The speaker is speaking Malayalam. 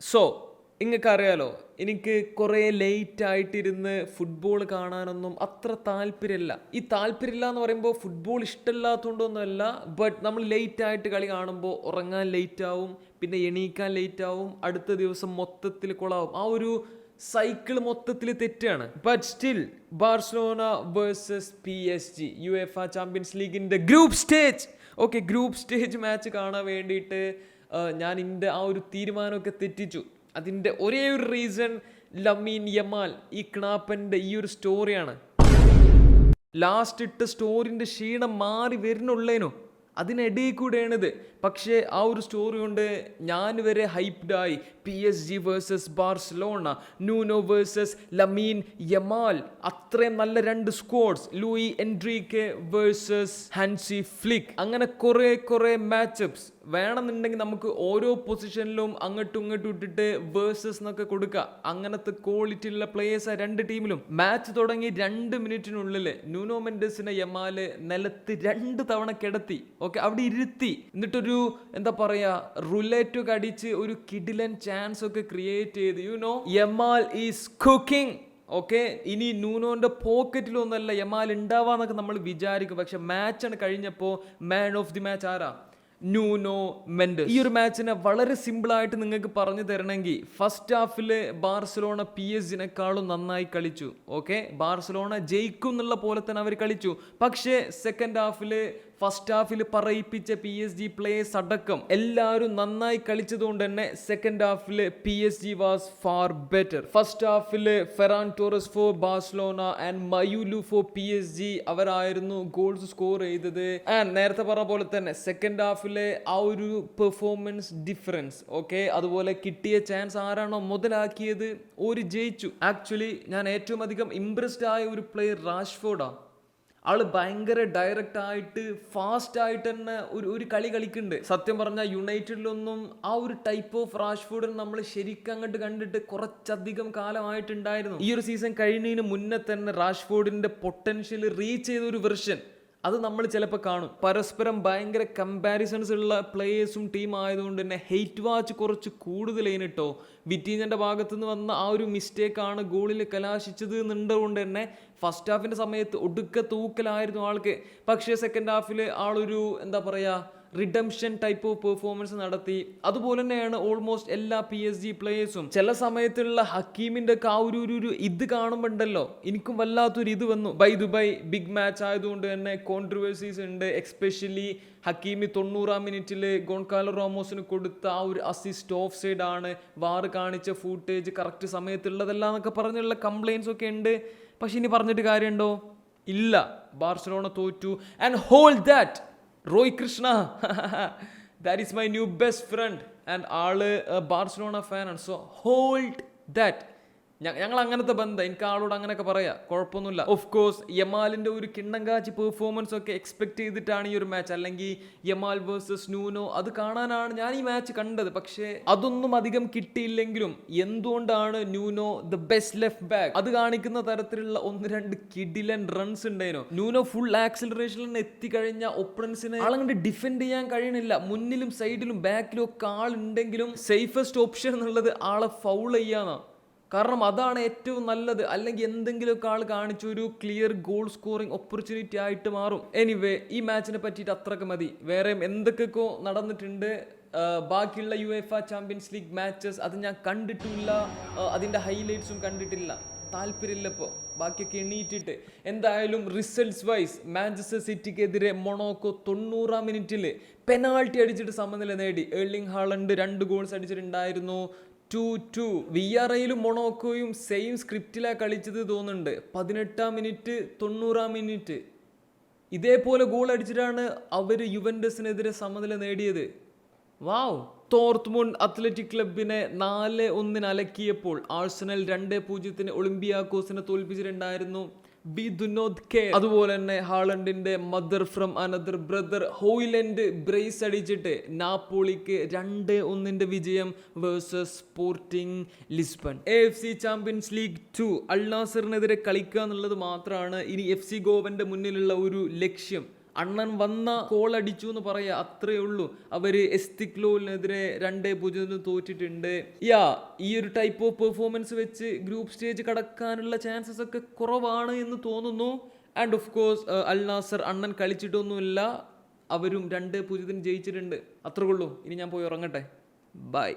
സോ നിങ്ങൾക്ക് അറിയാലോ എനിക്ക് കുറേ ലേറ്റ് ആയിട്ടിരുന്ന് ഫുട്ബോൾ കാണാനൊന്നും അത്ര താല്പര്യമില്ല ഈ താല്പര്യമില്ല എന്ന് പറയുമ്പോൾ ഫുട്ബോൾ ഇഷ്ടമില്ലാത്തതുകൊണ്ടൊന്നുമല്ല ബട്ട് നമ്മൾ ലേറ്റ് ആയിട്ട് കളി കാണുമ്പോൾ ഉറങ്ങാൻ ലേറ്റ് ആവും പിന്നെ എണീക്കാൻ ലേറ്റ് ആവും അടുത്ത ദിവസം മൊത്തത്തിൽ കൊളാവും. ആ ഒരു സൈക്കിൾ മൊത്തത്തിൽ തെറ്റാണ്. But still Barcelona versus P S G U F ആ ചാമ്പ്യൻസ് ലീഗിന്റെ group stage okay group stage match കാണാൻ വേണ്ടിയിട്ട് ഞാൻ എന്റെ ആ ഒരു തീരുമാനമൊക്കെ തെറ്റിച്ചു. അതിന്റെ ഒരേ ഒരു റീസൺ ലമീൻ യമാൽ ഈ കിണാപ്പന്റെ ഈ ഒരു സ്റ്റോറിയാണ് ലാസ്റ്റ് ഇട്ട സ്റ്റോറിന്റെ ക്ഷീണം മാറി വരുന്നുള്ളേനോ. അതിനിടയിൽ കൂടെയാണിത്. പക്ഷേ ആ ഒരു സ്റ്റോറി കൊണ്ട് ഞാൻ വരെ ഹൈപ്ഡായി P S G versus Barcelona Nuno versus Lamine Yamal അത്രയും നല്ല രണ്ട് squads Luis Enrique versus Hansi Flick അങ്ങനെ കുറേ കുറേ മാച്ചപ്സ് വേണമെന്നുണ്ടെങ്കിൽ നമുക്ക് ഓരോ പൊസിഷനിലും അങ്ങോട്ടും ഇങ്ങോട്ടും ഇട്ടിട്ട് വേഴ്സസ് എന്നൊക്കെ കൊടുക്കുക അങ്ങനത്തെ ക്വാളിറ്റി ഉള്ള പ്ലേയേഴ്സ് രണ്ട് ടീമിലും മാച്ച് തുടങ്ങി രണ്ട് മിനിറ്റിനുള്ളിൽ ന്യൂനോ മെൻഡസിനെ യമാൽ നിലത്ത് രണ്ട് തവണ കിടത്തി. ഓക്കെ അവിടെ ഇരുത്തി. എന്നിട്ടൊരു എന്താ പറയാ റുലേറ്റ് കടിച്ച് ഒരു കിഡിലൻ ചാൻസ് ഒക്കെ ക്രിയേറ്റ് ചെയ്ത്. You know Yamal is cooking okay ഇനി നൂനോന്റെ പോക്കറ്റിലൊന്നല്ല യമാൽ ഉണ്ടാവാന്നൊക്കെ നമ്മൾ വിചാരിക്കും. പക്ഷെ മാച്ചാണ് കഴിഞ്ഞപ്പോ മാൻ ഓഫ് ദി മാച്ച് ആരാ? ന്യൂനോ മെൻഡസ് ഈ ഒരു മാച്ചിനെ വളരെ സിമ്പിൾ ആയിട്ട് നിങ്ങൾക്ക് പറഞ്ഞു തരണമെങ്കിൽ ഫസ്റ്റ് ഹാഫിൽ ബാർസലോണ പി എസ് ജിനെക്കാളും നന്നായി കളിച്ചു ഓക്കെ ബാർസലോണ ജയിക്കും എന്നുള്ള പോലെ തന്നെ അവർ കളിച്ചു. പക്ഷേ സെക്കൻഡ് ഹാഫിൽ ഫസ്റ്റ് ഹാഫിൽ പറയിപ്പിച്ച പി എസ് ജി പ്ലേയേഴ്സ് അടക്കം എല്ലാവരും നന്നായി കളിച്ചതുകൊണ്ട് തന്നെ second Hafil P S G was far better first Hafil Ferran Torres for Barcelona and Mayulu for P S G അവരായിരുന്നു ഗോൾസ് സ്കോർ ചെയ്തത്. ആൻഡ് നേരത്തെ പറഞ്ഞ പോലെ തന്നെ സെക്കൻഡ് ഹാഫിലെ ആ ഒരു പെർഫോമൻസ് ഡിഫറൻസ് ഓക്കെ അതുപോലെ കിട്ടിയ ചാൻസ് ആരാണോ മുതലാക്കിയത് ഒരു ജയിച്ചു. ആക്ച്വലി ഞാൻ ഏറ്റവും അധികം ഇംപ്രസ്ഡ് ആയ ഒരു പ്ലെയർ റാഷ്ഫോർഡാണ് ആൾ ഭയങ്കര ഡയറക്റ്റ് ആയിട്ട് ഫാസ്റ്റ് ആയിട്ട് തന്നെ ഒരു ഒരു കളി കളിക്കുന്നുണ്ട്. സത്യം പറഞ്ഞാൽ യുണൈറ്റഡിലൊന്നും ആ ഒരു ടൈപ്പ് ഓഫ് റാഷ്ഫോർഡിനെ നമ്മൾ ശരിക്കും അങ്ങോട്ട് കണ്ടിട്ട് കുറച്ചധികം കാലമായിട്ടുണ്ടായിരുന്നു. ഈ ഒരു സീസൺ കഴിയുന്നതിന് മുന്നേ തന്നെ റാഷ്ഫോർഡിന്റെ പൊട്ടൻഷ്യൽ റീച്ച് ചെയ്ത ഒരു വെർഷൻ അത് നമ്മൾ ചിലപ്പോൾ കാണും. പരസ്പരം ഭയങ്കര കമ്പാരിസൺസ് ഉള്ള പ്ലേയേഴ്സും ടീം ആയതുകൊണ്ട് തന്നെ ഹെയ്റ്റ് വാച്ച് കുറച്ച് കൂടുതലേന് കേട്ടോ വിറ്റീഞ്ഞന്റെ ഭാഗത്തു നിന്ന് വന്ന ആ ഒരു മിസ്റ്റേക്കാണ് ഗോളിൽ കലാശിച്ചത് എന്നുണ്ടതുകൊണ്ട് തന്നെ ഫസ്റ്റ് ഹാഫിന്റെ സമയത്ത് ഒടുക്ക തൂക്കലായിരുന്നു ആൾക്ക്. പക്ഷേ സെക്കൻഡ് ഹാഫിൽ ആളൊരു എന്താ പറയുക റിഡംഷൻ ടൈപ്പ് ഓഫ് പെർഫോമൻസ് നടത്തി. അതുപോലെ തന്നെയാണ് ഓൾമോസ്റ്റ് എല്ലാ പി എസ് ജി പ്ലേയേഴ്സും ചില സമയത്തുള്ള ഹക്കീമിന്റെ ഒക്കെ ആ ഒരു ഒരു- ഇത് കാണുമ്പോണ്ടല്ലോ? എനിക്കും വല്ലാത്തൊരു ഇത് വന്നു. ബൈ ദുബൈ ബിഗ് മാച്ച് ആയതുകൊണ്ട് തന്നെ കോൺട്രവേഴ്സീസ് ഉണ്ട്. എക്സ്പെഷ്യലി ഹക്കീമി തൊണ്ണൂറാം മിനിറ്റിൽ ഗോൺകാലോ റോമോസിന് കൊടുത്ത ആ ഒരു അസിസ്റ്റ് ഓഫ് സൈഡ് ആണ്. വാറ് കാണിച്ച ഫൂട്ടേജ് കറക്റ്റ് സമയത്തുള്ളതല്ല എന്നൊക്കെ പറഞ്ഞുള്ള കംപ്ലൈൻസ് ഒക്കെ ഉണ്ട്. പക്ഷെ ഇനി പറഞ്ഞിട്ട് കാര്യമുണ്ടോ ഇല്ല. ബാർസലോണ തോറ്റു. And hold that Roy Krishna that is my new best friend and all Barcelona ഫാനാണ് സോ ഹോൾഡ് ദാറ്റ് ഞങ്ങൾ അങ്ങനത്തെ ബന്ധം എനിക്ക് ആളോട് അങ്ങനെയൊക്കെ പറയാം. കുഴപ്പമൊന്നുമില്ല. ഓഫ് കോഴ്സ് യമാലിന്റെ ഒരു കിണ്ണങ്കാച്ചി പെർഫോമൻസ് ഒക്കെ എക്സ്പെക്ട് ചെയ്തിട്ടാണ് ഈ ഒരു മാച്ച് അല്ലെങ്കിൽ യമാൽ വേഴ്സസ് നൂനോ അത് കാണാനാണ് ഞാൻ ഈ മാച്ച് കണ്ടത്. പക്ഷേ അതൊന്നും അധികം കിട്ടിയില്ലെങ്കിലും എന്തുകൊണ്ടാണ് Nuno the best left back അത് കാണിക്കുന്ന തരത്തിലുള്ള ഒന്ന് രണ്ട് കിഡിലൻ റൺസ് ഉണ്ടായിരുന്നു ന്യൂനോ ഫുൾ ആക്സിലറേഷനിൽ നിന്ന് എത്തിക്കഴിഞ്ഞ ഒപ്പണൻസിനെ ആളങ്ങോട്ട് ഡിഫെൻഡ് ചെയ്യാൻ കഴിയണില്ല. മുന്നിലും സൈഡിലും ബാക്കിലും ഒക്കെ ആളുണ്ടെങ്കിലും സേഫസ്റ്റ് ഓപ്ഷൻ എന്നുള്ളത് ആളെ ഫൗൾ ചെയ്യാന്നാ കാരണം അതാണ് ഏറ്റവും നല്ലത്. അല്ലെങ്കിൽ എന്തെങ്കിലുമൊക്കെ ആൾ കാണിച്ച ഒരു ക്ലിയർ ഗോൾ സ്കോറിംഗ് ഓപ്പർച്യൂണിറ്റി ആയിട്ട് മാറും. എനിവേ ഈ മാച്ചിനെ പറ്റിയിട്ട് അത്രയ്ക്ക് മതി. വേറെ എന്തൊക്കെയൊക്കെ നടന്നിട്ടുണ്ട് ബാക്കിയുള്ള U F champions league matches അത് ഞാൻ കണ്ടിട്ടില്ല. അതിന്റെ ഹൈലൈറ്റ്സും കണ്ടിട്ടില്ല. താല്പര്യമില്ല ഇപ്പോൾ ബാക്കിയൊക്കെ എണ്ണീറ്റിട്ട് എന്തായാലും റിസൾട്ട്സ് വൈസ് മാഞ്ചസ്റ്റർ സിറ്റിക്കെതിരെ മൊണോക്കോ തൊണ്ണൂറാം മിനിറ്റിൽ പെനാൾട്ടി അടിച്ചിട്ട് സമനില നേടി. ഏർലിംഗ് ഹാളണ്ട് രണ്ട് ഗോൾസ് അടിച്ചിട്ടുണ്ടായിരുന്നു. ടു ടു വി ആർ ഐയിലും മൊണോക്കോയും സെയിം സ്ക്രിപ്റ്റിലാണ് കളിച്ചത് തോന്നുന്നുണ്ട്. പതിനെട്ടാം മിനിറ്റ് തൊണ്ണൂറാം മിനിറ്റ് ഇതേപോലെ ഗോൾ അടിച്ചിട്ടാണ് അവർ യുവൻഡസിനെതിരെ സമനില നേടിയത്. വാവ് തോർത്ത്മുണ്ട് അത്ലറ്റിക് ക്ലബിനെ നാല് ഒന്നിന് അലക്കിയപ്പോൾ ആഴ്സണൽ രണ്ട് പൂജ്യത്തിന് ഒളിമ്പിയാക്കോസിനെ തോൽപ്പിച്ചിട്ടുണ്ടായിരുന്നു. ബി ദുനോദ് കെ അതുപോലെ തന്നെ ഹാളണ്ടിന്റെ mother from another brother Hojlund brace അടിച്ചിട്ട് നാപ്പോളിക്ക് രണ്ട് ഒന്നിന്റെ വിജയം versus sporting Lisbon. F C champions league two അൾനാസറിനെതിരെ കളിക്കുക എന്നുള്ളത് മാത്രമാണ് ഇനി എഫ് സി ഗോവന്റെ മുന്നിലുള്ള ഒരു ലക്ഷ്യം. അണ്ണൻ വന്ന കോൾ അടിച്ചു എന്ന് പറയാ അത്രേ ഉള്ളൂ. അവർ എസ്തിക്ലോലിനെതിരെ രണ്ടേ പൂജ്യത്തിന് തോറ്റിട്ടുണ്ട്. യാ ഈ ഒരു ടൈപ്പ് ഓഫ് പെർഫോമൻസ് വെച്ച് ഗ്രൂപ്പ് സ്റ്റേജ് കടക്കാനുള്ള ചാൻസസ് ഒക്കെ കുറവാണ് എന്ന് തോന്നുന്നു. And of course Al Nassr അണ്ണൻ കളിച്ചിട്ടൊന്നുമില്ല. അവരും രണ്ട് പൂജ്യത്തിന് ജയിച്ചിട്ടുണ്ട്. അത്രേ ഉള്ളൂ. ഇനി ഞാൻ പോയി ഉറങ്ങട്ടെ. ബൈ